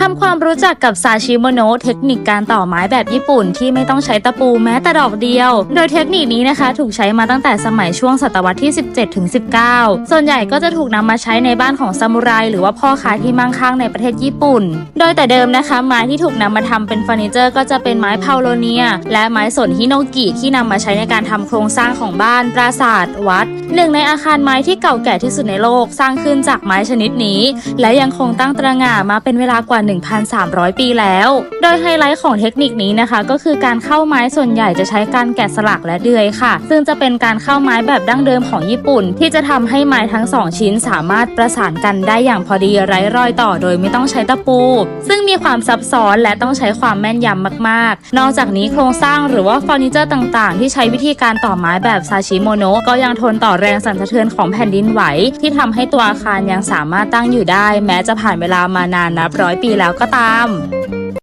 ทำความรู้จักกับซาชิโมโนเทคนิคการต่อไม้แบบญี่ปุ่นที่ไม่ต้องใช้ตะปูแม้แต่ดอกเดียว โดยเทคนิคนี้นะคะ ถูกใช้มาตั้งแต่สมัยช่วงศตวรรษที่ 17ถึง19 ส่วนใหญ่ก็จะถูกนำมาใช้ในบ้านของซามูไรหรือว่าพ่อค้าที่มั่งคั่งในประเทศญี่ปุ่น โดยแต่เดิมนะคะ ไม้ที่ถูกนำมาทำเป็นเฟอร์นิเจอร์ก็จะเป็นไม้พาโลเนีย และไม้สนฮิโนกิที่นำมาใช้ในการทำโครงสร้างของบ้านปราสาทวัด หนึ่งในอาคารไม้ที่เก่าแก่ที่สุดในโลกสร้างขึ้นจากไม้ชนิดนี้ และยังคงตั้งตระหง่ามาเป็นเวลากว่า1,300 ปีแล้ว โดยไฮไลท์ของเทคนิคนี้นะคะ ก็คือการเข้าไม้ส่วนใหญ่จะใช้การแกะสลักและเดือยค่ะ ซึ่งจะเป็นการเข้าไม้แบบดั้งเดิมของญี่ปุ่น ที่จะทำให้ไม้ทั้งสองชิ้นสามารถประสานกันได้อย่างพอดีไร้รอยต่อโดยไม่ต้องใช้ตะปู ซึ่งมีความซับซ้อนและต้องใช้ความแม่นยำมาก ๆ นอกจากนี้โครงสร้างหรือว่าเฟอร์นิเจอร์ต่างๆ ที่ใช้วิธีการต่อไม้แบบซาชิโมโนะก็ยังทนต่อแรงสั่นสะเทือนของแผ่นดินไหว ที่ทำให้ตัวอาคารยังสามารถตั้งอยู่ได้ แม้จะผ่านเวลามานานนับร้อยปีแล้วก็ตาม